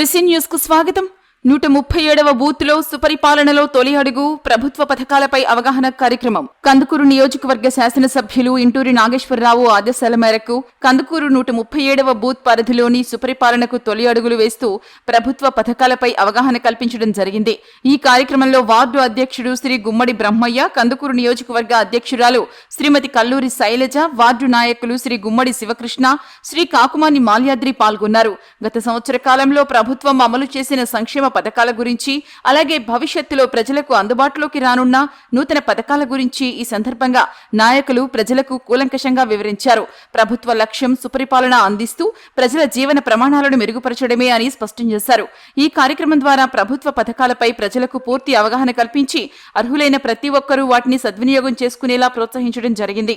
തുളസി ന്യൂസ്ക്ക് സ്വാഗതം నూట ముప్పై ఏడవ బూత్లో సుపరిపాలనలో తొలి అడుగు ప్రభుత్వ పథకాలపై అవగాహన కార్యక్రమం. కందుకూరు నియోజకవర్గ శాసనసభ్యులు ఇంటూరి నాగేశ్వరరావు ఆదేశాల మేరకు కందుకూరు నూట ముప్పై ఏడవ బూత్ పరిధిలోని సుపరిపాలనకు తొలి అడుగులు వేస్తూ ప్రభుత్వ పథకాలపై అవగాహన కల్పించడం జరిగింది. ఈ కార్యక్రమంలో వార్డు అధ్యక్షుడు శ్రీ గుమ్మడి బ్రహ్మయ్య కందుకూరు నియోజకవర్గ అధ్యక్షురాలు శ్రీమతి కల్లూరి శైలజ వార్డు నాయకులు శ్రీ గుమ్మడి శివకృష్ణ శ్రీ కాకుమాని మాల్యాద్రి పాల్గొన్నారు. గత సంవత్సర కాలంలో ప్రభుత్వం అమలు చేసిన సంక్షేమ పథకాల గురించి అలాగే భవిష్యత్తులో ప్రజలకు అందుబాటులోకి రానున్న నూతన పథకాల గురించి ఈ సందర్భంగా నాయకులు ప్రజలకు కూలంకషంగా వివరించారు. ప్రభుత్వ లక్ష్యం సుపరిపాలన అందిస్తూ ప్రజల జీవన ప్రమాణాలను మెరుగుపరచడమే అని స్పష్టం చేశారు. ఈ కార్యక్రమం ద్వారా ప్రభుత్వ పథకాలపై ప్రజలకు పూర్తి అవగాహన కల్పించి అర్హులైన ప్రతి ఒక్కరూ వాటిని సద్వినియోగం చేసుకునేలా ప్రోత్సహించడం జరిగింది.